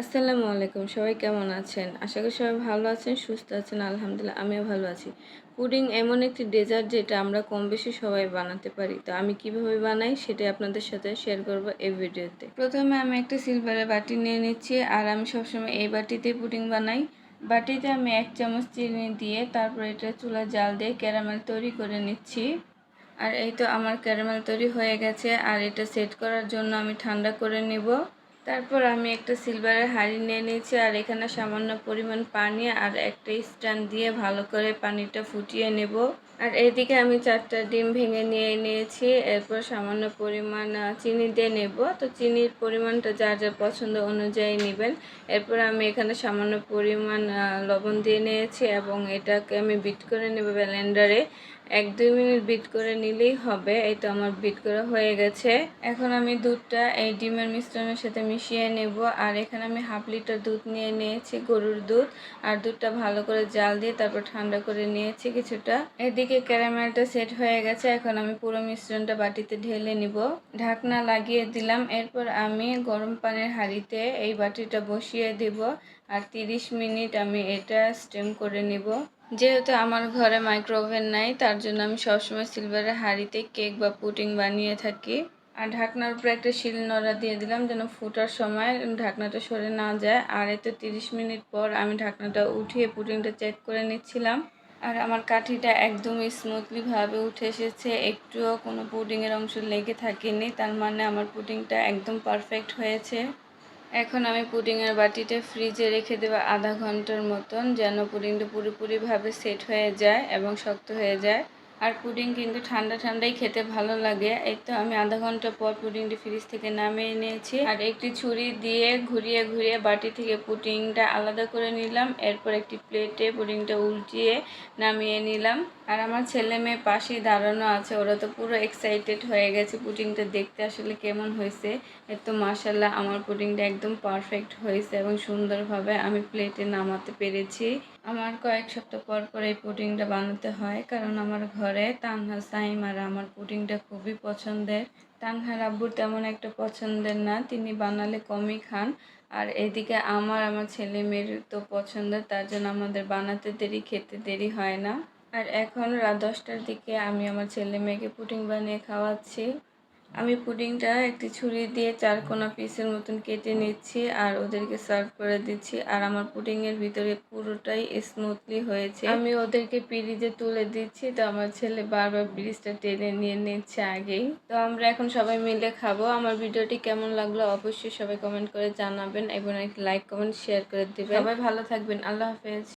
আসসালামু আলাইকুম, সবাই কেমন আছেন? আশা করি সবাই ভালো আছেন, সুস্থ আছেন, আলহামদুলিল্লাহ, আমিও ভালো আছি। পুডিং এমন একটি ডেজার্ট যেটা আমরা কম বেশি সবাই বানাতে পারি। তো আমি কীভাবে বানাই সেটাই আপনাদের সাথে শেয়ার করব এই ভিডিওতে। প্রথমে আমি একটা সিলভারের বাটি নিয়ে নিচ্ছি, আর আমি সবসময় এই বাটিতে পুডিং বানাই। বাটিতে আমি এক চামচ চিনি দিয়ে তারপর এটা চুলা জাল দিয়ে ক্যারামেল তৈরি করে নিচ্ছি। আর এই তো আমার ক্যারামেল তৈরি হয়ে গেছে, আর এটা সেট করার জন্য আমি ঠান্ডা করে নিব। তারপর আমি একটা সিলভারের হাঁড়ি নিয়ে নিয়েছি আর এখানে সামান্য পরিমাণ পানি আর একটা স্ট্যান্ড দিয়ে ভালো করে পানিটা ফুটিয়ে নেব। আর এদিকে আমি চারটা ডিম ভেঙে নিয়ে নিয়েছি, এরপর সামান্য পরিমাণ চিনি দিয়ে নেব। তো চিনির পরিমাণটা যার যার পছন্দ অনুযায়ী নেবেন। এরপর আমি এখানে সামান্য পরিমাণ লবণ দিয়ে নিয়েছি এবং এটাকে আমি বিট করে নেব ব্যালেন্ডারে এক দুই মিনিট বিট করে নিলেই হবে। এই তো আমার বিট করা হয়ে গেছে। এখন আমি দুধটা এই ডিমের মিশ্রণের সাথে মিশিয়ে নেব। আর এখানে আমি হাফ লিটার দুধ নিয়ে নিয়েছি, গরুর দুধ। আর দুধটা ভালো করে জাল দিয়ে তারপর ঠান্ডা করে নিয়েছি কিছুটা। এদিকে ক্যারামেলটা সেট হয়ে গেছে। এখন আমি পুরো মিশ্রণটা বাটিতে ঢেলে নিব। ঢাকনা লাগিয়ে দিলাম। এরপর আমি গরম পানির হাঁড়িতে এই বাটিটা বসিয়ে দিব। আর তিরিশ মিনিট আমি এটা স্টেম করে নিব। যেহেতু আমার ঘরে মাইক্রো ওভেন নাই, তার জন্য আমি সবসময় সিলভারের হাঁড়িতে কেক বা পুটিং বানিয়ে থাকি। আর ঢাকনার উপরে একটা শিল নড়া দিয়ে দিলাম যেন ফুটার সময় ঢাকনাটা সরে না যায়। আর এতে তিরিশ মিনিট পর আমি ঢাকনাটা উঠিয়ে পুটিংটা চেক করে নিচ্ছিলাম। আর আমার কাঠিটা একদম স্মুথলিভাবে উঠে এসেছে। একটুও কোনো পুডিংয়ের অংশ লেগে থাকেনি। তার মানে আমার পুডিংটা একদম পারফেক্ট হয়েছে। এখন আমি পুডিংয়ের বাটিটা ফ্রিজে রেখে দেবো আধা ঘণ্টার মতন, যেন পুডিংটা পুরোপুরিভাবে সেট হয়ে যায় এবং শক্ত হয়ে যায়। আর পুডিং কিন্তু ঠান্ডা ঠান্ডাই খেতে ভালো লাগে। এই তো আমি আধা ঘণ্টা পর পুডিংটি ফ্রিজ থেকে নামিয়ে নিয়েছি। আর একটি ছুরি দিয়ে ঘুরিয়ে ঘুরিয়ে বাটি থেকে পুডিংটা আলাদা করে নিলাম। এরপর একটি প্লেটে পুডিংটা উল্টিয়ে নামিয়ে নিলাম। আর আমার ছেলে মেয়ে পাশেই দাঁড়ানো আছে। ওরা তো পুরো এক্সাইটেড হয়ে গেছে পুডিংটা দেখতে আসলে কেমন হয়েছে। এর তো মাসাল্লাহ আমার পুডিংটা একদম পারফেক্ট হয়েছে এবং সুন্দরভাবে আমি প্লেটে নামাতে পেরেছি। আমার কয়েক সপ্তাহ পর পর এই পুডিংটা বানাতে হয় কারণ আমার ঘরে তানহা, সাইম আর আমার পুডিংটা খুবই পছন্দের। তানহার আব্বুর তেমন একটা পছন্দের না, তিনি বানালে কমই খান। আর এদিকে আমার আমার ছেলে মেয়ের তো পছন্দের, তার জন্য আমাদের বানাতে দেরি, খেতে দেরি হয় না। আর এখন রাত দশটার দিকে আমি আমার ছেলে মেয়েকে পুটিং বানিয়ে খাওয়াচ্ছি। আমি পুডিংটা একটি ছুরি দিয়ে চার কোনা পিসের মতন কেটে নিচ্ছি আর ওদেরকে সার্ভ করে দিচ্ছি। আর আমার পুডিংয়ের ভিতরে পুরোটাই স্মুথলি হয়েছে। আমি ওদেরকে পিরিজে তুলে দিচ্ছি। তো আমার ছেলে বারবার পিরিজটা টেনে নিয়ে নিচ্ছে আগেই। তো আমরা এখন সবাই মিলে খাব। আমার ভিডিওটি কেমন লাগল অবশ্যই সবাই কমেন্ট করে জানাবেন এবং একটি লাইক কমেন্ট শেয়ার করে দেবেন। সবাই ভালো থাকবেন। আল্লাহ হাফেজ।